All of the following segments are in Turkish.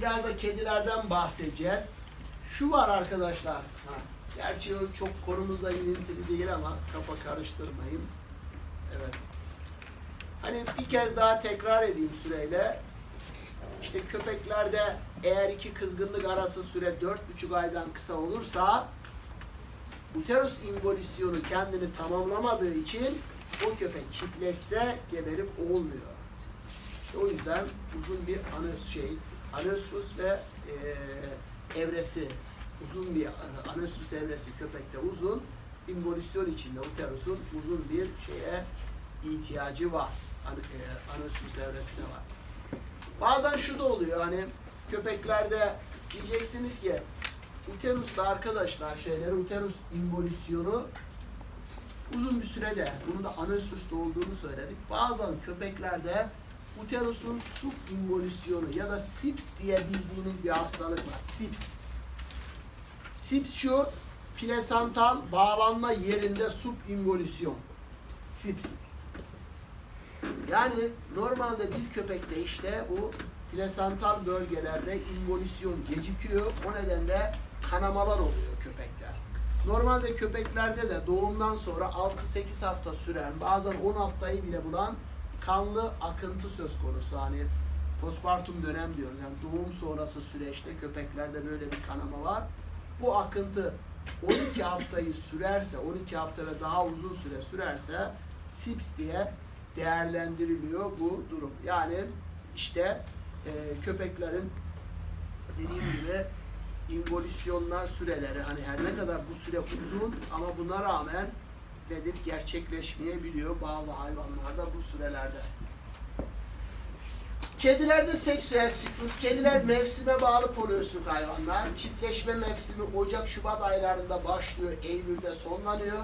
biraz da kedilerden bahsedeceğiz. Şu var arkadaşlar. Ha, gerçi çok konumuzla ilintili değil ama kafa karıştırmayın. Evet. Hani bir kez daha tekrar edeyim süreyle. İşte köpeklerde eğer iki kızgınlık arası süre dört buçuk aydan kısa olursa uterus involisyonu kendini tamamlamadığı için o köpek çiftleşse geberip olmuyor. O yüzden uzun bir anös şey, anösrus ve eee, evresi uzun bir anösrus evresi köpekte uzun, involisyon içinde uterusun uzun bir şeye ihtiyacı var. An, eee, anösrus evresine var. Bazen şu da oluyor hani köpeklerde diyeceksiniz ki uterusta arkadaşlar şeyleri uterus involisyonu uzun bir sürede bunun da anösrüste olduğunu söyledik. Bazen köpeklerde uterusun subinvolüsyonu ya da SIPS diye bildiğiniz bir hastalık var. SIPS. SIPS şu plasental bağlanma yerinde subinvolüsyon. SIPS. Yani normalde bir köpekte işte bu plasental bölgelerde involüsyon gecikiyor. O nedenle kanamalar oluyor köpekler. Normalde köpeklerde de doğumdan sonra 6-8 hafta süren, bazen 10 haftayı bile bulan kanlı akıntı söz konusu. Hani postpartum dönem diyoruz. Yani doğum sonrası süreçte köpeklerde böyle bir kanama var. Bu akıntı 12 haftayı sürerse, 12 hafta ve daha uzun süre sürerse SIPS diye değerlendiriliyor bu durum. Yani işte e, köpeklerin dediğim gibi involüsyonlar süreleri hani her ne kadar bu süre uzun ama buna rağmen nedir gerçekleşmeyebiliyor bazı hayvanlarda bu sürelerde. Kedilerde seksüel siklus, kediler mevsime bağlı poliöstrük hayvanlar. Çiftleşme mevsimi Ocak-Şubat aylarında başlıyor, Eylül'de sonlanıyor.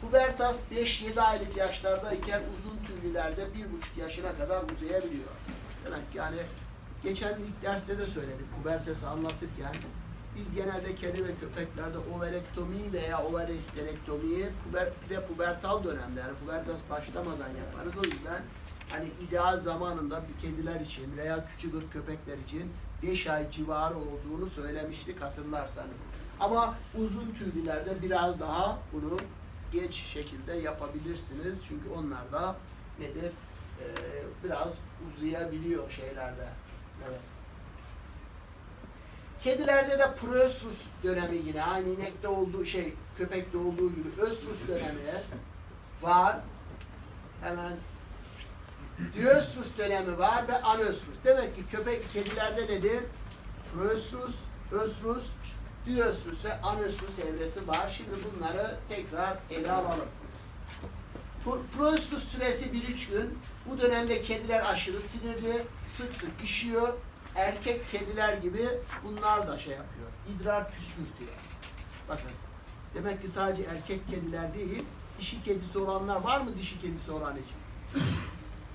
Pubertas 5-7 aylık yaşlardayken uzun tüylülerde 1,5 yaşına kadar uzayabiliyor. Demek ki yani geçen ilk derste de söyledik pubertası anlatırken biz genelde kedi ve köpeklerde overektomi veya overesterektomiyi puber, prepubertal dönemde yani pubertas başlamadan yaparız. O yüzden hani ideal zamanında bir kediler için veya küçük köpekler için 5 ay civarı olduğunu söylemiştik hatırlarsanız. Ama uzun tüylülerde biraz daha bunu geç şekilde yapabilirsiniz. Çünkü onlar da nedir? Ee, biraz uzayabiliyor şeylerde. Evet. Kedilerde de proestrus dönemi yine aynı inekte olduğu şey, köpekte olduğu gibi östrus dönemi var. Hemen diöstrus dönemi var ve anöstrus. Demek ki köpek kedilerde nedir? Proestrus, östrus, diöstrus ve anöstrus evresi var. Şimdi bunları tekrar ele alalım. Pro- Proestrus süresi 1-3 gün. Bu dönemde kediler aşırı sinirli, sık sık işiyor. Erkek kediler gibi bunlar da şey yapıyor. İdrar püskürtüyor. Bakın. Demek ki sadece erkek kediler değil, dişi kedisi olanlar var mı dişi kedisi olan için?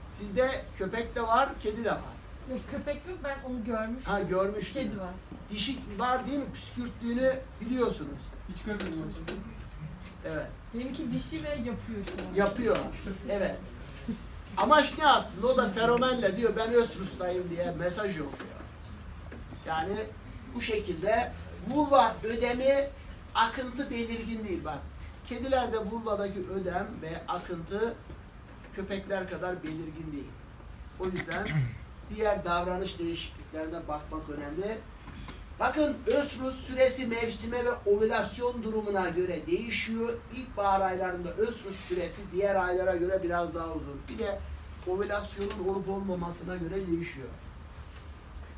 Sizde köpek de var, kedi de var. Yok köpek yok ben onu görmüştüm. Ha görmüştüm. Kedi var. Dişi var değil mi? Püskürttüğünü biliyorsunuz. Hiç görmedim hocam. Evet. Benimki dişi ve yapıyor şu an. Yapıyor. Evet. Amaç ne aslında? O da feromenle diyor ben Ösrus'tayım diye mesaj yolluyor. Yani bu şekilde vulva ödemi akıntı belirgin değil bak. Kedilerde vulvadaki ödem ve akıntı köpekler kadar belirgin değil. O yüzden diğer davranış değişikliklerine bakmak önemli. Bakın ösrus süresi mevsime ve ovülasyon durumuna göre değişiyor. İlkbahar aylarında ösrus süresi diğer aylara göre biraz daha uzun. Bir de ovülasyonun olup olmamasına göre değişiyor.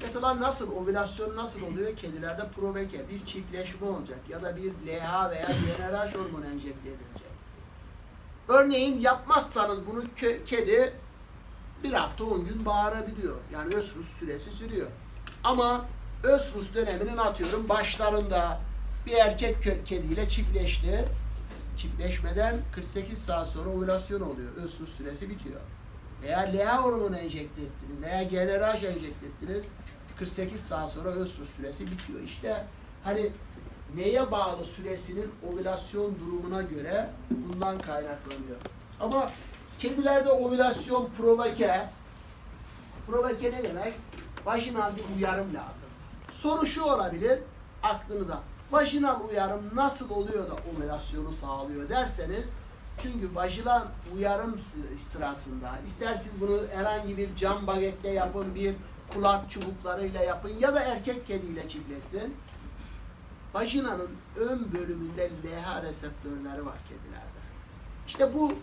Mesela nasıl, ovülasyon nasıl oluyor? Kedilerde proveke, bir çiftleşme olacak ya da bir LH veya GnRH hormonu enjekte edilecek. Örneğin yapmazsanız bunu kedi bir hafta 10 gün bağırabiliyor. Yani ösrus süresi sürüyor. Ama ösrus döneminin atıyorum başlarında bir erkek kediyle çiftleşti. Çiftleşmeden 48 saat sonra ovülasyon oluyor. Ösrus süresi bitiyor. Veya LH hormonu enjekte ettiniz veya GnRH enjekte ettiniz. 48 saat sonra ösrus süresi bitiyor. İşte hani neye bağlı süresinin ovülasyon durumuna göre bundan kaynaklanıyor. Ama kedilerde ovülasyon provoke. Provoke ne demek? Vajinal bir uyarım lazım. Soru şu olabilir aklınıza. Vajinal uyarım nasıl oluyor da ovülasyonu sağlıyor derseniz çünkü vajinal uyarım sı- sırasında ister siz bunu herhangi bir cam bagetle yapın, bir kulak çubuklarıyla yapın ya da erkek kediyle çiftleşsin. Vajinanın ön bölümünde LH reseptörleri var kedilerde. İşte bu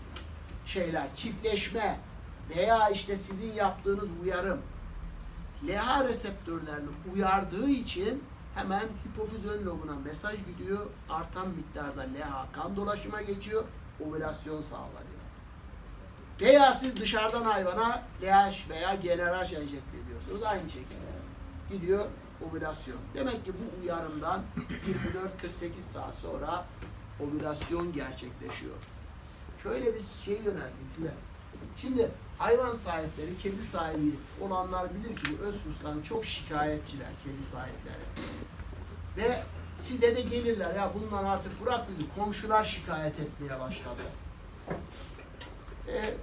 şeyler çiftleşme veya işte sizin yaptığınız uyarım LH reseptörlerini uyardığı için hemen hipofiz ön lobuna mesaj gidiyor. Artan miktarda LH kan dolaşıma geçiyor. Ovülasyon sağlanıyor. Veya siz dışarıdan hayvana LH veya GnRH enjekte ediyorsunuz. Aynı şekilde gidiyor ovülasyon. Demek ki bu uyarımdan 24-48 saat sonra ovülasyon gerçekleşiyor. Şöyle bir şey yönelteyim size. Şimdi hayvan sahipleri, kedi sahibi olanlar bilir ki bu Özrus'tan çok şikayetçiler kedi sahipleri. Ve size de gelirler ya bundan artık bırak bizi komşular şikayet etmeye başladı. E,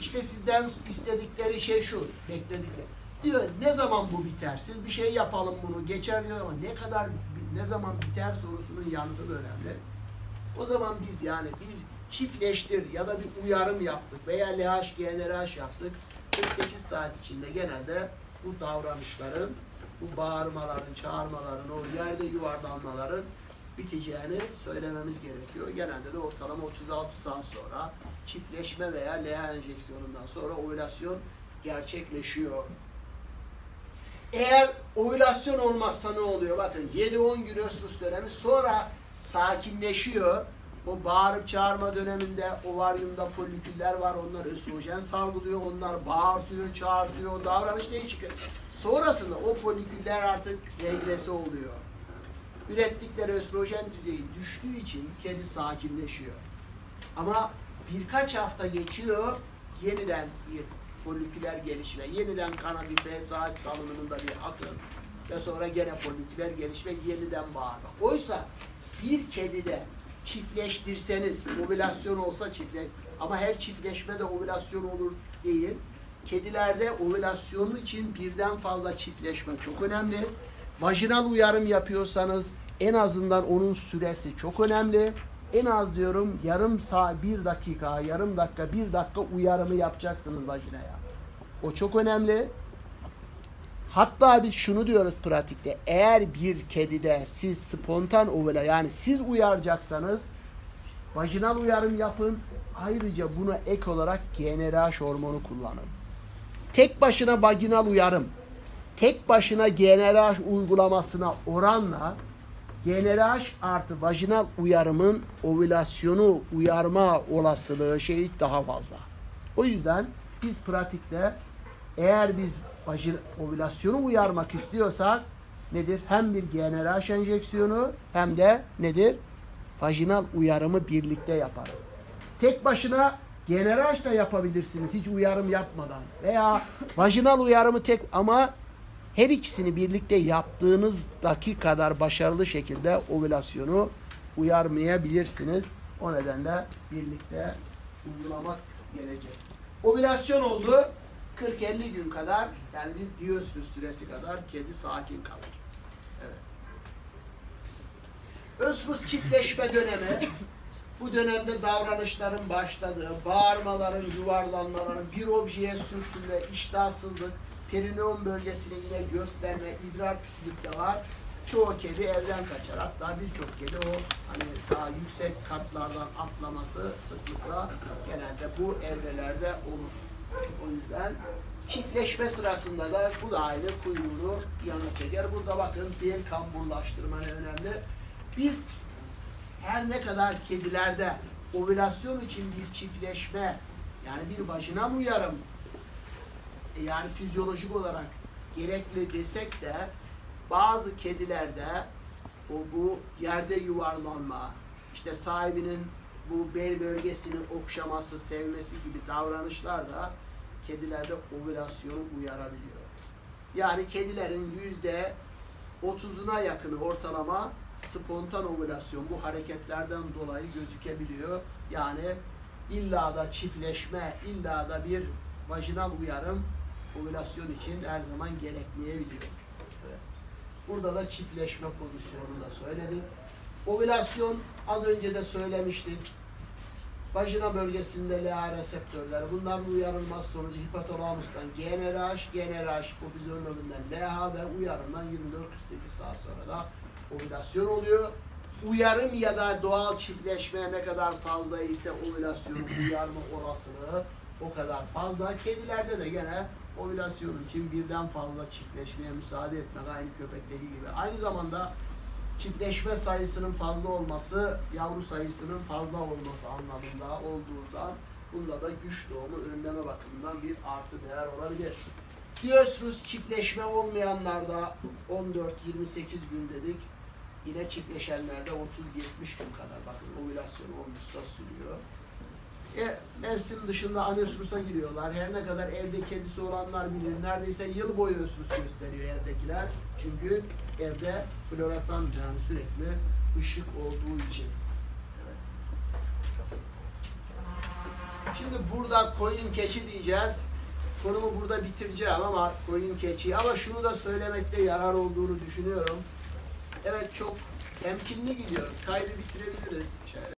işte sizden istedikleri şey şu, bekledikleri. Diyor ne zaman bu biter? Siz bir şey yapalım bunu geçer diyor ama ne kadar ne zaman biter sorusunun yanıtı önemli. O zaman biz yani bir çiftleştir ya da bir uyarım yaptık veya LH, GNRH yaptık. 48 saat içinde genelde bu davranışların, bu bağırmaların, çağırmaların, o yerde yuvarlanmaların biteceğini söylememiz gerekiyor. Genelde de ortalama 36 saat sonra çiftleşme veya LH enjeksiyonundan sonra ovülasyon gerçekleşiyor. Eğer ovülasyon olmazsa ne oluyor? Bakın 7-10 gün östrus dönemi sonra sakinleşiyor. O bağırıp çağırma döneminde ovaryumda foliküller var. Onlar östrojen salgılıyor. Onlar bağırtıyor, çağırtıyor. Davranış değişik. Sonrasında o foliküller artık regrese oluyor. Ürettikleri östrojen düzeyi düştüğü için kedi sakinleşiyor. Ama birkaç hafta geçiyor, yeniden bir foliküler gelişme, yeniden kanabife saat salınımında bir akım ve sonra gene foliküler gelişme, yeniden bağırma. Oysa bir kedide çiftleştirseniz, ovülasyon olsa çiftle ama her çiftleşme de ovülasyon olur değil. Kedilerde ovülasyonu için birden fazla çiftleşme çok önemli. Vajinal uyarım yapıyorsanız en azından onun süresi çok önemli. En az diyorum yarım saat, bir dakika, yarım dakika, bir dakika uyarımı yapacaksınız vajinaya. O çok önemli. Hatta biz şunu diyoruz pratikte. Eğer bir kedide siz spontan ovula yani siz uyaracaksanız vajinal uyarım yapın. Ayrıca buna ek olarak GnRH hormonu kullanın. Tek başına vaginal uyarım, tek başına GnRH uygulamasına oranla GnRH artı vajinal uyarımın ovülasyonu uyarma olasılığı şeyi daha fazla. O yüzden biz pratikte eğer biz vajin, ovülasyonu uyarmak istiyorsak nedir? Hem bir GnRH enjeksiyonu hem de nedir? Vajinal uyarımı birlikte yaparız. Tek başına GnRH da yapabilirsiniz hiç uyarım yapmadan. Veya vajinal uyarımı tek ama her ikisini birlikte yaptığınızdaki kadar başarılı şekilde ovülasyonu uyarmayabilirsiniz. O nedenle birlikte uygulamak gerekir. Ovülasyon oldu. 40-50 gün kadar yani bir süresi kadar kedi sakin kalır. Evet. Ösrus çiftleşme dönemi bu dönemde davranışların başladığı, bağırmaların, yuvarlanmaların, bir objeye sürtünme, iştahsızlık, perineum bölgesini yine gösterme, idrar püslük de var. Çoğu kedi evden kaçar. Hatta birçok kedi o hani daha yüksek katlardan atlaması sıklıkla genelde bu evrelerde olur. O yüzden çiftleşme sırasında da bu da aynı kuyruğunu yana çeker. Burada bakın bel kamburlaştırma ne önemli. Biz her ne kadar kedilerde ovülasyon için bir çiftleşme yani bir vajinal uyarım e, yani fizyolojik olarak gerekli desek de bazı kedilerde o bu yerde yuvarlanma, işte sahibinin bu bel bölgesini okşaması, sevmesi gibi davranışlar da kedilerde ovülasyonu uyarabiliyor. Yani kedilerin yüzde otuzuna yakını ortalama spontan ovülasyon bu hareketlerden dolayı gözükebiliyor. Yani illa da çiftleşme, illa da bir vajinal uyarım ovülasyon için her zaman gerekmeyebiliyor. Evet. Burada da çiftleşme pozisyonunu da söyledik. Ovülasyon az önce de söylemiştik. Vajina bölgesinde LH reseptörleri. Bunların uyarılması sonucu hipotalamustan GnRH, GnRH bölümünden LH ve uyarımdan 24-48 saat sonra da ovülasyon oluyor. Uyarım ya da doğal çiftleşme ne kadar fazla ise ovülasyon uyarma olasılığı o kadar fazla. Kedilerde de gene ovülasyon için birden fazla çiftleşmeye müsaade etmek aynı köpekteki gibi. Aynı zamanda çiftleşme sayısının fazla olması yavru sayısının fazla olması anlamında olduğundan bunda da güç doğumu önleme bakımından bir artı değer olabilir. Diyorsunuz çiftleşme olmayanlarda 14-28 gün dedik. Yine çiftleşenlerde 30-70 gün kadar bakın ovülasyon olmuşsa sürüyor. E, mevsim dışında anesursa giriyorlar. Her ne kadar evde kedisi olanlar bilir. Neredeyse yıl boyu ösrüs gösteriyor evdekiler. Çünkü evde floresan yani sürekli ışık olduğu için. Evet. Şimdi burada koyun keçi diyeceğiz. Konumu burada bitireceğim ama koyun keçi. Ama şunu da söylemekte yarar olduğunu düşünüyorum. Evet çok temkinli gidiyoruz. Kaydı bitirebiliriz. Şöyle.